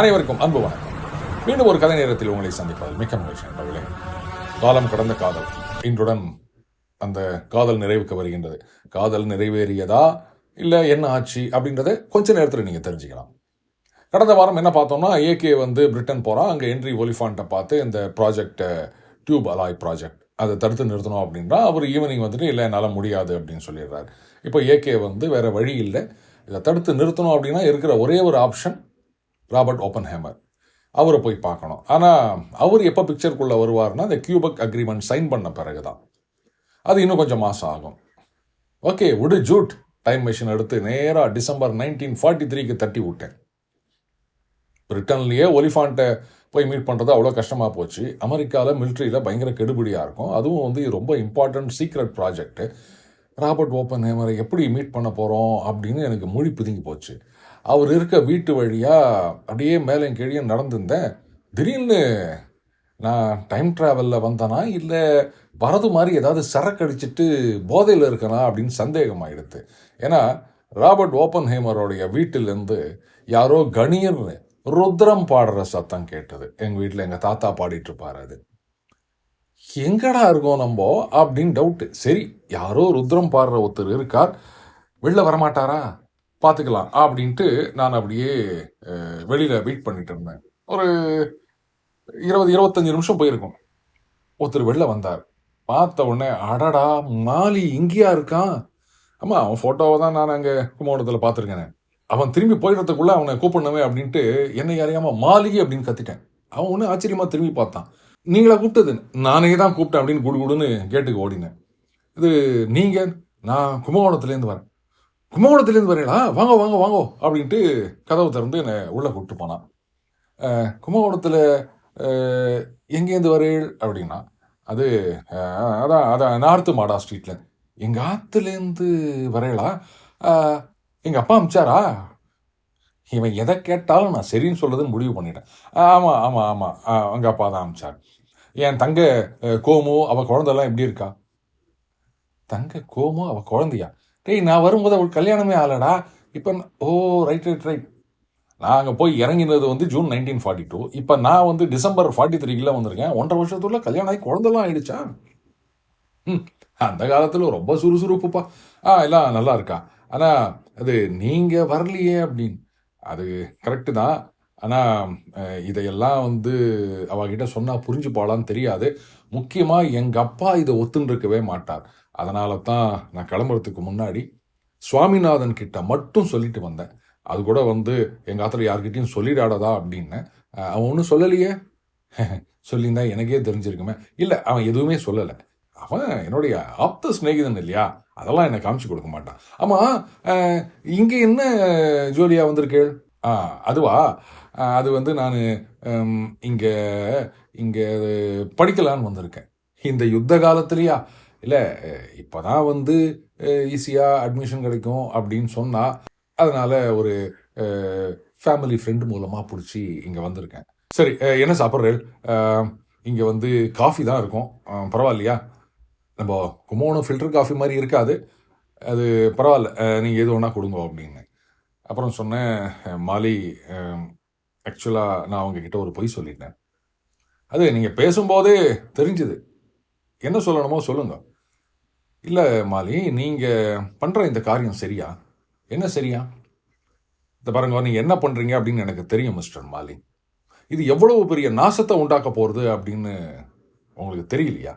அனைவருக்கும் அன்பு வணக்கம். மீண்டும் ஒரு கதை நேரத்தில் உங்களை சந்திப்பதில் மிக்க மகிழ்ச்சி நண்பர்களே. காலம் கடந்த காதல். இன்றுடன் அந்த காதல் நிறைவுக்கு வருகின்றது. காதல் நிறைவேறியதா இல்லை என்ன ஆச்சு அப்படின்றத கொஞ்ச நேரத்தில் நீங்கள் தெரிஞ்சுக்கலாம். கடந்த வாரம் என்ன பார்த்தோம்னா ஏகே வந்து பிரிட்டன் போகிறான் அங்கே என்ட்ரி ஒலிஃபான்ட்டை பார்த்து இந்த ப்ராஜெக்டை டியூப் அலாய் ப்ராஜெக்ட் அதை தடுத்து நிறுத்தணும் அப்படின்னா அவர் ஈவினிங் வந்துட்டு இல்லை என்னால் முடியாது அப்படின்னு சொல்லிடுறாரு. இப்போ ஏகே வந்து வேறு வழி இல்லை. இதை தடுத்து நிறுத்தணும் அப்படின்னா இருக்கிற ஒரே ஒரு ஆப்ஷன் ராபர்ட் ஓப்பன் ஹேமர் அவரை போய் பார்க்கணும். ஆனால் அவர் எப்போ பிக்சருக்குள்ளே வருவார்னா இந்த கியூபக் அக்ரிமெண்ட் சைன் பண்ண பிறகு தான் அது இன்னும் கொஞ்சம் மாதம் ஆகும். ஓகே விடு ஜூட் டைம் மிஷின் எடுத்து நேராக டிசம்பர் நைன்டீன் ஃபார்ட்டி த்ரீக்கு தட்டி விட்டேன். பிரிட்டன்லேயே ஒலிஃபாண்ட்டை போய் மீட் பண்ணுறது அவ்வளோ கஷ்டமாக போச்சு. அமெரிக்காவில் மிலிட்ரியில் பயங்கர கெடுபிடியாக இருக்கும். அதுவும் வந்து ரொம்ப இம்பார்ட்டண்ட் சீக்ரெட் ப்ராஜெக்ட்டு ராபர்ட் ஓப்பன் ஹேமரை எப்படி மீட் பண்ண போகிறோம் அப்படின்னு எனக்கு மொழி பிதுங்கி போச்சு. அவர் இருக்க வீட்டு வழியாக அப்படியே மேலே கீழே நடந்திருந்தேன். திடீர்னு நான் டைம் ட்ராவலில் வந்தேனா இல்லை வரது மாதிரி ஏதாவது சரக்கடிச்சிட்டு போதையில் இருக்கனா அப்படின்னு சந்தேகமாகிடுது ஏன்னா ராபர்ட் ஓப்பன் ஹேமரோடைய வீட்டிலேருந்து யாரோ கணியர்னு ருத்ரம் பாடுற சத்தம் கேட்டது. எங்கள் வீட்டில் எங்கள் தாத்தா பாடிட்டு இருப்பார் அது. எங்கடா இருக்கோம் நம்ம? அப்படின்னு டவுட்டு சரி யாரோ ருத்ரம் பாடுற ஒருத்தர் இருக்கார். வெளில வரமாட்டாரா? பார்த்துக்கலாம் அப்படின்ட்டு நான் அப்படியே வெளியில் வெயிட் பண்ணிட்டு இருந்தேன். ஒரு இருபது இருபத்தஞ்சு நிமிஷம் போயிருக்கும். ஒருத்தர் வெளில வந்தார். பார்த்த உடனே அடடா மாலி இங்கேயா இருக்கான்? ஆமாம் அவன் ஃபோட்டோவை தான் நான் அங்கே கும்பகோணத்தில் பார்த்துருக்கேன். அவன் திரும்பி போயிடுறதுக்குள்ளே அவனை கூப்பிடணுமே அப்படின்ட்டு என்னை அறியாமல் மாளிகை அப்படின்னு கத்திட்டேன். அவன் ஒன்று ஆச்சரியமாக திரும்பி பார்த்தான். நீங்களா கூப்பிட்டது? நானே தான் கூப்பிட்டேன் அப்படின்னு குடு குடுன்னு கேட்டுக்கு ஓடினேன். இது நீங்கள் நான் கும்பகோணத்துலேருந்து வரேன். கும்பகோணத்துலேருந்து வரீங்களா வாங்க வாங்க வாங்கோ அப்படின்ட்டு கதவை திறந்து என்னை உள்ளே கூப்பிட்டு போனான். கும்பகோணத்தில் எங்கேருந்து வரீள்? அப்படின்னா அது அதான் அதான் நார்த்து மாடா ஸ்ட்ரீட்ல. எங்கள் ஆத்துலேருந்து வரையலா எங்கள் அப்பா அமிச்சாரா? இவன் எதை கேட்டாலும் நான் சரின்னு சொல்றதுன்னு முடிவு பண்ணிட்டேன். ஆமாம் ஆமாம் ஆமாம் ஆஹ், அவங்க அப்பா தான் அமிச்சார். என் தங்க அஹ், கோமு அவ எப்படி இருக்கா? தங்க கோமு அவள் குழந்தையா? டேய் நான் வரும்போது அவள் கல்யாணமே ஆகலடா. இப்போ ஓ ரைட் ரைட் ரைட் நான் அங்கே போய் இறங்கினது வந்து ஜூன் நைன்டீன் ஃபார்ட்டி டூ இப்போ நான் வந்து டிசம்பர் ஃபார்ட்டி த்ரீக்கில் வந்திருக்கேன். ஒன்றரை வருஷத்துக்குள்ள கல்யாணம் ஆகி குழந்தெல்லாம் ஆயிடுச்சா? ம் அந்த காலத்தில் ரொம்ப சுறுசுறுப்புப்பா. ஆ எல்லாம் நல்லா இருக்கா. ஆனால் அது நீங்கள் வரலையே அப்படின்னு. அது கரெக்டு தான். ஆனால் இதையெல்லாம் வந்து அவகிட்ட சொன்னால் புரிஞ்சுப்பாளான்னு தெரியாது. முக்கியமாக எங்கள் அப்பா இதை ஒத்துன்னு இருக்கவே மாட்டார். அதனால தான் நான் கிளம்புறதுக்கு முன்னாடி சுவாமிநாதன் கிட்ட மட்டும் சொல்லிட்டு வந்தேன். அது கூட வந்து எங்கள் ஆத்துல யார்கிட்டையும் சொல்லிடாததா அப்படின்னு அவன் ஒன்றும் சொல்லலையே. சொல்லியிருந்தா எனக்கே தெரிஞ்சிருக்குமே. இல்லை அவன் எதுவுமே சொல்லலை. அவன் என்னுடைய ஆப்த சிநேகிதன் இல்லையா? அதெல்லாம் என்னை காமிச்சு கொடுக்க மாட்டான். ஆமாம் இங்கே என்ன ஜோலியாக வந்திருக்கேள் ஆ அதுவா? அது வந்து நான் இங்கே இங்கே படிக்கலான்னு வந்திருக்கேன். இந்த யுத்த காலத்துலையா? இல்லை இப்போ தான் வந்து ஈஸியாக அட்மிஷன் கிடைக்கும் அப்படின்னு சொன்னால் அதனால் ஒரு ஃபேமிலி ஃப்ரெண்டு மூலமாக பிடிச்சி இங்கே வந்திருக்கேன். சரி என்ன சாப்பிட்றேள் இங்கே வந்து காஃபி தான் இருக்கும். பரவாயில்லையா? நம்ம கும்போணம் ஃபில்டர் காஃபி மாதிரி இருக்காது. அது பரவாயில்ல. நீங்கள் எது வேணால் கொடுங்க அப்படின்னு. அப்புறம் சொன்னேன் மாலி ஆக்சுவலாக நான் அவங்கக்கிட்ட ஒரு பொய் சொல்லிட்டேன். அது நீங்கள் பேசும்போதே தெரிஞ்சுது. என்ன சொல்லணுமோ சொல்லுங்கள் இல்லை மாலி நீங்கள் பண்ணுற இந்த காரியம் சரியா? என்ன சரியா? இந்த பாருங்க நீங்கள் என்ன பண்ணுறீங்க அப்படின்னு எனக்கு தெரியும் மிஸ்டர் மாலி. இது எவ்வளவு பெரிய நாசத்தை உண்டாக்க போகிறது அப்படின்னு உங்களுக்கு தெரியலையா?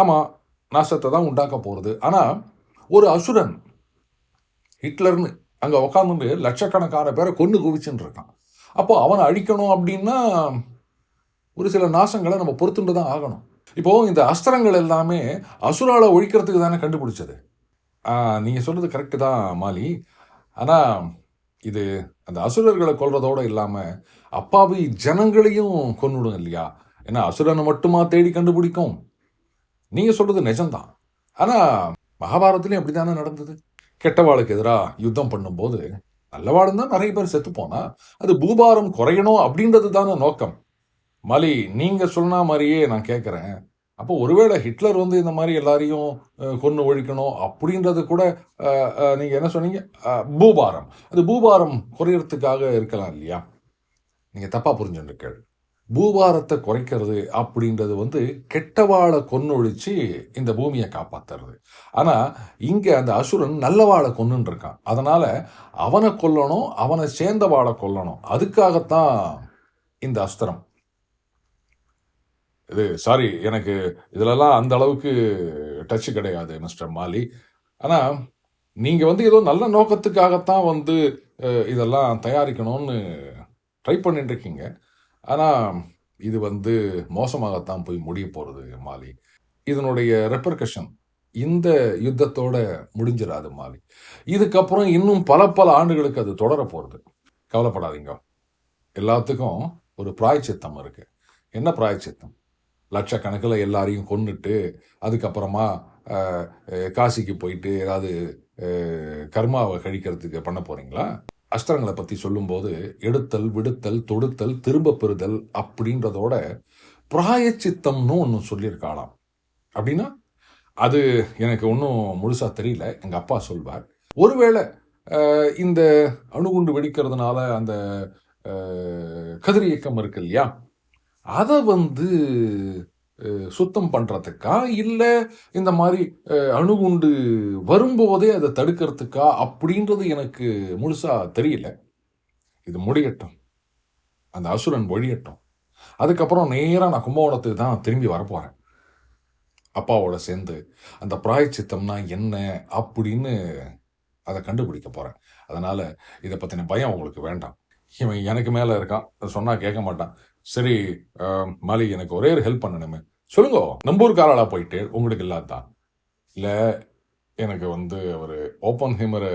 ஆமாம் நாசத்தை தான் உண்டாக்க போகிறது ஆனால் ஒரு அசுரன் ஹிட்லர்னு அங்கே உக்காந்துட்டு லட்சக்கணக்கான பேரை கொண்டு குவிச்சுன்னு இருக்கான். அப்போ அவனை அழிக்கணும் அப்படின்னா ஒரு சில நாசங்களை நம்ம பொறுத்துட்டு தான் ஆகணும். இப்போ இந்த அஸ்திரங்கள் எல்லாமே அசுரால ஒழிக்கிறதுக்கு தானே கண்டுபிடிச்சது? நீங்கள் சொல்றது கரெக்டு தான் மாலி. ஆனால் இது அந்த அசுரர்களை கொல்றதோட இல்லாமல் அப்பாவி ஜனங்களையும் கொன்னுடும் இல்லையா? ஏன்னா அசுரனை மட்டுமா தேடி கண்டுபிடிக்கும்? நீங்கள் சொல்றது நிஜம்தான். ஆனால் மகாபாரதத்துலேயும் அப்படி தானே நடந்தது? கெட்டவாளுக்கு எதிராக யுத்தம் பண்ணும்போது நல்லவாளும் தான் நிறைய பேர் செத்து போனால் அது பூபாரம் குறையணும் அப்படின்றது தானே நோக்கம். மலி நீங்கள் சொன்ன மாதிரியே நான் கேட்குறேன் அப்போ ஒருவேளை ஹிட்லர் வந்து இந்த மாதிரி எல்லாரையும் கொன்று ஒழிக்கணும் அப்படின்றது கூட நீங்கள் என்ன சொன்னீங்க? பூபாரம். அது பூபாரம் குறையிறதுக்காக இருக்கலாம் இல்லையா? நீங்கள் தப்பாக புரிஞ்சுருக்கீள் பூபாரத்தை குறைக்கிறது அப்படின்றது வந்து கெட்டவாளை கொன்னொழிச்சு இந்த பூமியை காப்பாத்துறது. ஆனால் இங்கே அந்த அசுரன் நல்லவாளை கொன்னுன்னு இருக்கான். அதனால் அவனை கொல்லணும் அவனை சேர்ந்தவாளை கொல்லணும். அதுக்காகத்தான் இந்த அஸ்திரம். இது சாரி எனக்கு இதிலெல்லாம் அந்த அளவுக்கு டச் கிடையாது மிஸ்டர் மாலி. ஆனால் நீங்கள் வந்து ஏதோ நல்ல நோக்கத்துக்காகத்தான் வந்து இதெல்லாம் தயாரிக்கணும்னு ட்ரை பண்ணிட்டு இருக்கீங்க ஆனால் இது வந்து மோசமாகத்தான் போய் முடிய போகிறது மாலி. இதனுடைய ரெப்பர்கஷன் இந்த யுத்தத்தோட முடிஞ்சிடாது மாலி. இதுக்கப்புறம் இன்னும் பல பல ஆண்டுகளுக்கு அது தொடர போகிறது கவலைப்படாதீங்க. எல்லாத்துக்கும் ஒரு பிராய்ச்சித்தம் இருக்குது என்ன பிராய்ச்சித்தம்? லட்சக்கணக்கில் எல்லாரையும் கொண்டுட்டு அதுக்கப்புறமா காசிக்கு போயிட்டு ஏதாவது கர்மாவை கழிக்கிறதுக்கு பண்ண போகிறீங்களா அஸ்திரங்களை பற்றி சொல்லும்போது எடுத்தல் விடுத்தல் தொடுத்தல் திரும்ப பெறுதல் அப்படின்றதோட பிராயச்சித்தம்னு ஒன்று சொல்லியிருக்காளாம். அப்படின்னா அது எனக்கு ஒன்றும் முழுசாக தெரியல. எங்கள் அப்பா சொல்வார். ஒருவேளை இந்த அணுகுண்டு வெடிக்கிறதுனால அந்த கதிரியக்கம் இருக்கு இல்லையா? அதை வந்து சுத்தம் பண்ணுறதுக்கா இல்லை இந்த மாதிரி அணுகுண்டு வரும்போதே அதை தடுக்கிறதுக்கா? அப்படின்றது எனக்கு முழுசாக தெரியல. இது முடியட்டும். அந்த அசுரன் ஒழியட்டும் அதுக்கப்புறம் நேராக நான் கும்பகோணத்துக்கு தான் திரும்பி வரப்போகிறேன் அப்பாவோட சேர்ந்து அந்த பிராயச்சித்தம்னா என்ன? அப்படின்னு அதை கண்டுபிடிக்க போகிறேன் அதனால் இதை பற்றின பயம் உங்களுக்கு வேண்டாம். இவன் எனக்கு மேலே இருக்கான். சொன்னால் கேட்க மாட்டான். சரி அஹ், மாலி எனக்கு ஒரே ஒரு ஹெல்ப் பண்ணணுமே. சொல்லுங்க நம்பூர் காராளா போயிட்டு உங்களுக்கு இல்லாதான் இல்லை எனக்கு வந்து ஒரு ஓப்பன் ஹேமரை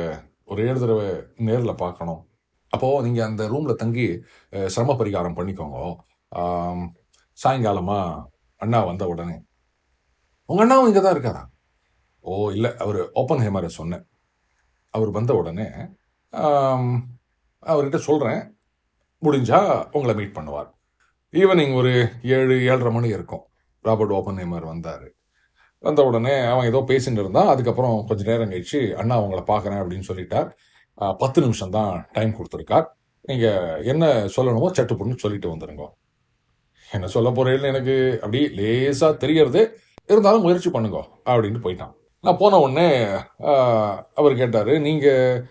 ஒரே ஏழு தடவை நேரில் பார்க்கணும். அப்போது நீங்கள் அந்த ரூமில் தங்கி சிரம பரிகாரம் பண்ணிக்கோங்க. சாயங்காலமாக அண்ணா வந்த உடனே. உங்கள் அண்ணாவும் இங்கே தான் இருக்காரா? ஓ இல்லை அவர் ஓப்பன் ஹேமரை சொன்னேன். அவர் வந்த உடனே அவர்கிட்ட சொல்கிறேன் முடிஞ்சால் உங்களை மீட் பண்ணுவார். ஈவினிங் ஒரு ஏழு ஏழரை மணி இருக்கும். ராபர்ட் ஓப்பன் ஹேமர் வந்தார். வந்த உடனே அவன் ஏதோ பேசிட்டு இருந்தான். அதுக்கப்புறம் கொஞ்ச நேரம் கழிச்சு அண்ணா அவங்கள பார்க்குறேன் அப்படின்னு சொல்லிட்டார். பத்து நிமிஷம் தான் டைம் கொடுத்துருக்கார். நீங்கள் என்ன சொல்லணுமோ சட்டு புண்ணு சொல்லிட்டு வந்துருங்க. என்ன சொல்ல போகிறேன்னு எனக்கு அப்படி லேசாக தெரியறது. இருந்தாலும் முயற்சி பண்ணுங்க அப்படின்ட்டு போயிட்டான். நான் போன உடனே அவர் கேட்டார் நீங்கள்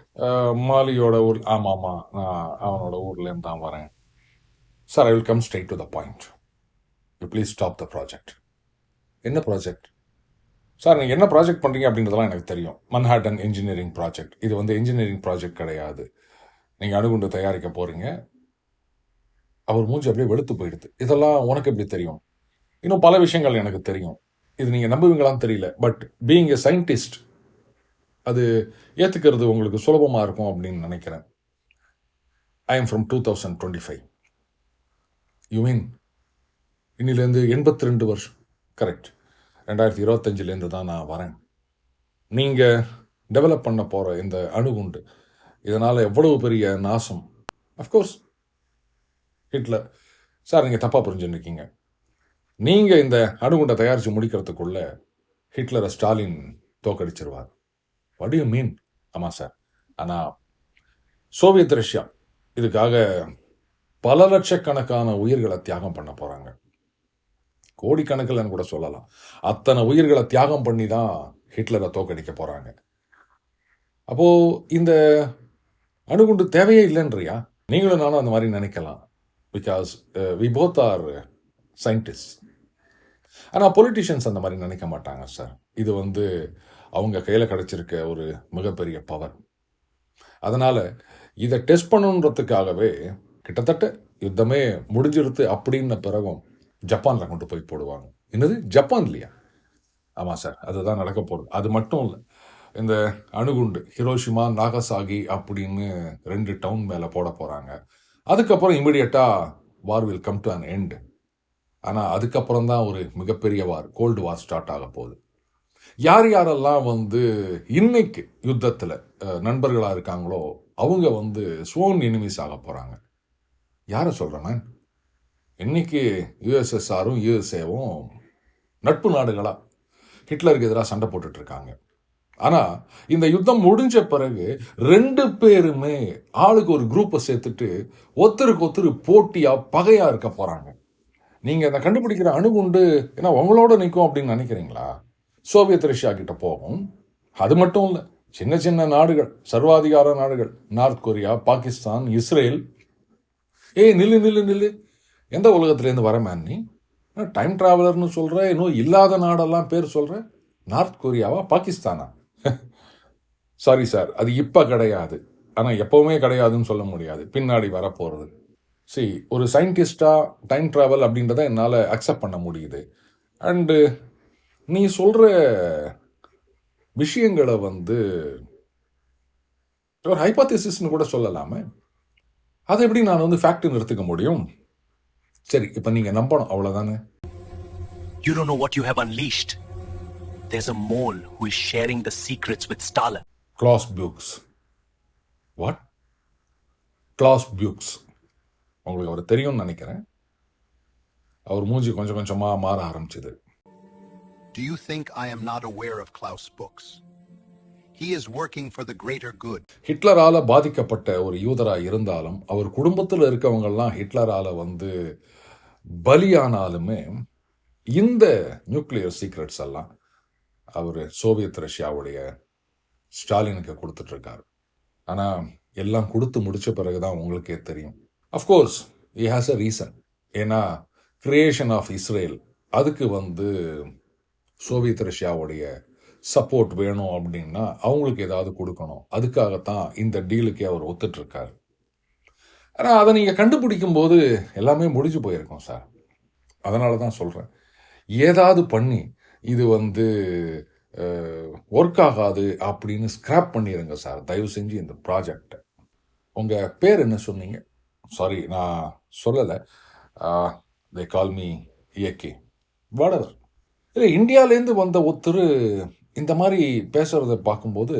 மாலியோட ஊர் ஆமாம் ஆமாம் நான் அவனோட ஊர்லேருந்து தான் வரேன். Sir I will come straight to the point you please stop the project என்ன ப்ராஜெக்ட் சார் நீங்கள் என்ன ப்ராஜெக்ட் பண்ணுறீங்க அப்படின்றதெல்லாம் எனக்கு தெரியும். மன்ஹாட்டன் இன்ஜினியரிங் ப்ராஜெக்ட் இது வந்து இன்ஜினியரிங் ப்ராஜெக்ட் கிடையாது. நீங்கள் அணுகுண்டு தயாரிக்க போகிறீங்க அவர் மூஞ்சி அப்படியே வெளுத்து போயிடுது. இதெல்லாம் உனக்கு எப்படி தெரியும்? இன்னும் பல விஷயங்கள் எனக்கு தெரியும். இது நீங்கள் நம்புவீங்களான்னு தெரியல. பட் பீயிங் எ சயின்டிஸ்ட் அது ஏற்றுக்கிறது உங்களுக்கு சுலபமாக இருக்கும் அப்படின்னு நினைக்கிறேன். I am from two thousand twenty five you mean இன்னிலேருந்து எண்பத்தி ரெண்டு வருஷம். கரெக்ட் ரெண்டாயிரத்தி இருபத்தஞ்சிலேருந்து தான் நான் வரேன். நீங்கள் டெவலப் பண்ண போகிற இந்த அணுகுண்டு இதனால் எவ்வளவு பெரிய நாசம்? அஃப்கோர்ஸ் ஹிட்லர் சார் நீங்கள் தப்பாக புரிஞ்சுருக்கீங்க நீங்கள் இந்த அணுகுண்டை தயாரித்து முடிக்கிறதுக்குள்ளே ஹிட்லரை ஸ்டாலின் தோக்கடிச்சிருவார். வடியும் மீன் ஆமாம் சார் ஆனால் சோவியத் ரஷ்யா இதுக்காக பல லட்சக்கணக்கான உயிர்களை தியாகம் பண்ண போகிறாங்க கோடிக்கணக்கில்னு கூட சொல்லலாம். அத்தனை உயிர்களை தியாகம் பண்ணி தான் ஹிட்லரை தோக்கடிக்க போகிறாங்க அப்போது இந்த அணுகுண்டு தேவையே இல்லைன்றியா? நீங்களும் நானும் அந்த மாதிரி நினைக்கலாம். Because we both are scientist ஆனால் பொலிட்டிஷியன்ஸ் அந்த மாதிரி நினைக்க மாட்டாங்க சார் இது வந்து அவங்க கையில் கிடைச்சிருக்க ஒரு மிகப்பெரிய பவர் அதனால் இதை டெஸ்ட் பண்ணணுன்றதுக்காகவே கிட்டத்தட்ட யுத்தமே முடிஞ்சிருத்து அப்படின்ன பிறகும் ஜப்பானில் கொண்டு போய் போடுவாங்க. என்னது? ஜப்பான் இல்லையா? ஆமாம் சார் அதுதான் நடக்க போகிறது அது மட்டும் இல்லை இந்த அணுகுண்டு ஹிரோஷிமா நாகசாகி அப்படின்னு ரெண்டு டவுன் மேலே போட போகிறாங்க அதுக்கப்புறம் இமிடியட்டாக war will come to an end ஆனால் அதுக்கப்புறம் தான் ஒரு மிகப்பெரிய வார் கோல்டு வார் ஸ்டார்ட் ஆக போகுது. யார் யாரெல்லாம் வந்து இன்னைக்கு யுத்தத்தில் நண்பர்களாக இருக்காங்களோ அவங்க வந்து ஸ்வோன் எனிமிஸ் ஆக போகிறாங்க யாரை சொல்கிறேன் மேன் இன்றைக்கி யுஎஸ்எஸ்ஆரும் யுஎஸ்ஏவும் நட்பு நாடுகளாக ஹிட்லருக்கு எதிராக சண்டை போட்டுட்ருக்காங்க. இருக்காங்க இந்த யுத்தம் முடிஞ்ச பிறகு ரெண்டு பேருமே ஆளுக்கு ஒரு குரூப்பை சேர்த்துட்டு ஒருத்தருக்கு ஒருத்தர் போட்டியாக பகையாக இருக்க போகிறாங்க நீங்கள் அதை கண்டுபிடிக்கிற அணுகுண்டு ஏன்னா உங்களோட நிற்கும் அப்படின்னு நினைக்கிறீங்களா? சோவியத் ரஷ்யா கிட்ட போகும். அது மட்டும் இல்லை சின்ன சின்ன நாடுகள் சர்வாதிகார நாடுகள் நார்த் கொரியா பாகிஸ்தான் இஸ்ரேல் ஏய் நில்லு நில்லு நில்லு. எந்த உலகத்துலேருந்து வர மேன் நீ டைம் ட்ராவலர்னு சொல்கிற இன்னும் இல்லாத நாடெல்லாம் பேர் சொல்கிற நார்த் கொரியாவா பாகிஸ்தானா? சாரி சார் அது இப்போ கிடையாது. ஆனால் எப்போவுமே கிடையாதுன்னு சொல்ல முடியாது. பின்னாடி வரப்போகிறது சரி ஒரு சயின்டிஸ்டாக டைம் ட்ராவல் அப்படின்றத என்னால் அக்செப்ட் பண்ண முடியுது. அண்டு நீ சொல்கிற விஷயங்களை வந்து ஒரு ஹைபாத்திசிஸ்னு கூட சொல்லலாமே. அதை எப்படி நான் வந்து ஃபேக்ட்னு எடுத்துக்க முடியும் சரி இப்போ நீங்கள் நம்பணும் அவ்வளோதானே You don't know what you have unleashed. There's a mole who is sharing the secrets with Stalin. Klaus Fuchs what Klaus Fuchs உங்களுக்கு அவர் தெரியும்னு நினைக்கிறேன் அவர் மூஞ்சி கொஞ்சம் கொஞ்சமாக மாற ஆரம்பிச்சது Do you think I am not aware of Klaus' books? ஹிட்லரால பாதிக்கப்பட்ட ஒரு யூதராக இருந்தாலும் அவர் குடும்பத்தில் இருக்கவங்கெல்லாம் ஹிட்லரால் வந்து பலியானாலுமே இந்த நியூக்ளியர் சீக்ரெட்ஸ் எல்லாம் அவர் சோவியத் ரஷ்யாவுடைய ஸ்டாலினுக்கு கொடுத்துட்ருக்கார். ஆனால் எல்லாம் கொடுத்து முடித்த பிறகு தான் உங்களுக்கே தெரியும். Of course he has a reason ஏன்னா கிரியேஷன் ஆஃப் இஸ்ரேல் அதுக்கு வந்து சோவியத் ரஷ்யாவுடைய சப்போர்ட் வேணும் அப்படின்னா அவங்களுக்கு ஏதாவது கொடுக்கணும். அதுக்காகத்தான் இந்த டீலுக்கே அவர் ஒத்துட்ருக்காரு. ஆனால் அதை நீங்கள் கண்டுபிடிக்கும் போது எல்லாமே முடிஞ்சு போயிருக்கோம் சார். அதனால தான் சொல்கிறேன் ஏதாவது பண்ணி இது வந்து ஒர்க் ஆகாது அப்படின்னு ஸ்க்ராப் பண்ணிடுங்க சார். தயவு செஞ்சு இந்த ப்ராஜெக்டை உங்கள் பேர் என்ன சொன்னீங்க? சாரி நான் சொல்லலை. தே கால் மீ இயக்கி வாடவர். இல்லை இந்தியாவிலேருந்து வந்த ஒருத்தர் இந்த மாதிரி பேசுகிறத பார்க்கும்போது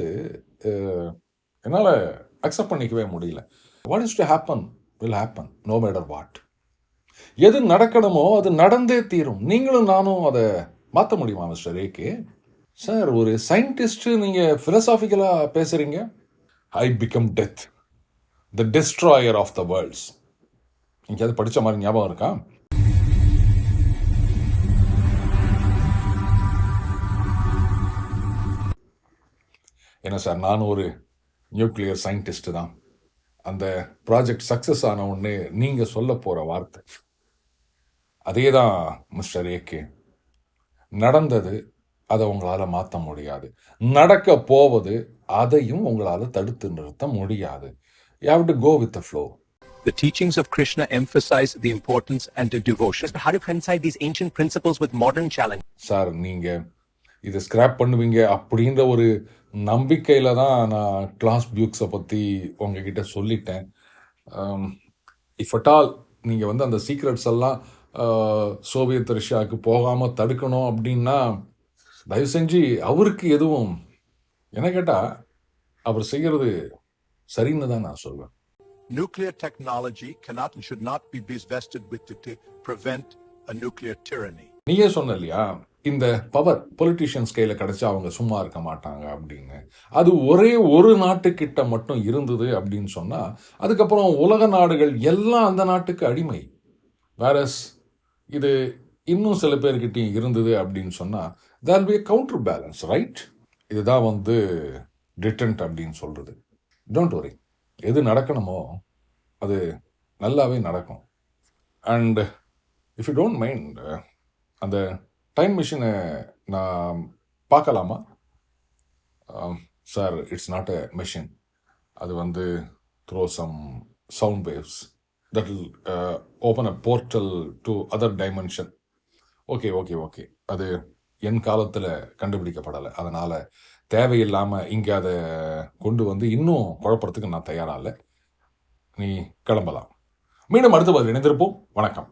என்னால் அக்செப்ட் பண்ணிக்கவே முடியல. What is to happen will happen no matter what எது நடக்கணுமோ அது நடந்தே தீரும். நீங்களும் நானும் அதை மாற்ற முடியுமா மிஸ்டர் ஏகே சார் ஒரு சயின்டிஸ்ட்டு நீங்கள் ஃபிலசாஃபிக்கலாக பேசுகிறீங்க I become death the destroyer of the worlds எங்கேயாவது படித்த மாதிரி ஞாபகம் இருக்கா? என்ன சார் நானும் ஒரு நியூக்ளியர் சயின்டிஸ்ட் தான். அந்த ப்ராஜெக்ட் சக்ஸஸ் ஆன உடனே நீங்கள் சொல்ல போகிற வார்த்தை. அதே தான் மிஸ்டர் ஏகே நடந்தது அதை உங்களால் மாற்ற முடியாது. நடக்க போவது அதையும் உங்களால் தடுத்து நிறுத்த முடியாது. You have to go with the flow The teachings of Krishna emphasize the importance and the devotion. But how you reconcile these ancient principles with modern challenges? Sir நீங்கள் இதை ஸ்கிராப் பண்ணுவீங்க அப்படின்ற ஒரு நம்பிக்கையில் தான் நான் கிளாஸ் பியூக்ஸை பற்றி உங்ககிட்ட சொல்லிட்டேன். இஃப் அட் ஆல் நீங்கள் வந்து அந்த சீக்ரெட்ஸ் எல்லாம் சோவியத் ரஷ்யாவுக்கு போகாமல் தடுக்கணும் அப்படின்னா தயவு செஞ்சு அவருக்கு எதுவும் என்ன கேட்டால் அவர் செய்கிறது சரின்னு தான் நான் சொல்வேன். Nuclear technology cannot and should not be vested with to prevent a nuclear tyranny. நீயே சொன்ன இல்லையா? இந்த பவர் பொலிட்டிஷியன்ஸ் கையில் கிடச்சா அவங்க சும்மா இருக்க மாட்டாங்க அப்படின்னு. அது ஒரே ஒரு நாட்டுக்கிட்ட மட்டும் இருந்தது அப்படின்னு சொன்னால் அதுக்கப்புறம் உலக நாடுகள் எல்லாம் அந்த நாட்டுக்கு அடிமை. வேரஸ் இது இன்னும் சில பேர்கிட்டையும் இருந்தது அப்படின்னு சொன்னால் there be counter balance right இதுதான் வந்து டிட்டன்ட் அப்படின்னு சொல்கிறது டோன்ட் வரி எது நடக்கணுமோ அது நல்லாவே நடக்கும். And if you don't mind அந்த டைம் மிஷினை நான் பார்க்கலாமா? Sir it's not a machine அது வந்து throw some sound waves that will open a portal to other dimension okay okay okay அது என் காலத்தில் கண்டுபிடிக்கப்படலை. அதனால் தேவையில்லாமல் இங்கே அதை கொண்டு வந்து இன்னும் குழப்பறதுக்கு நான் தயாராக இல்லை. நீ கிளம்பலாம். மீண்டும் அடுத்த பதில் இணைந்திருப்போம். வணக்கம்.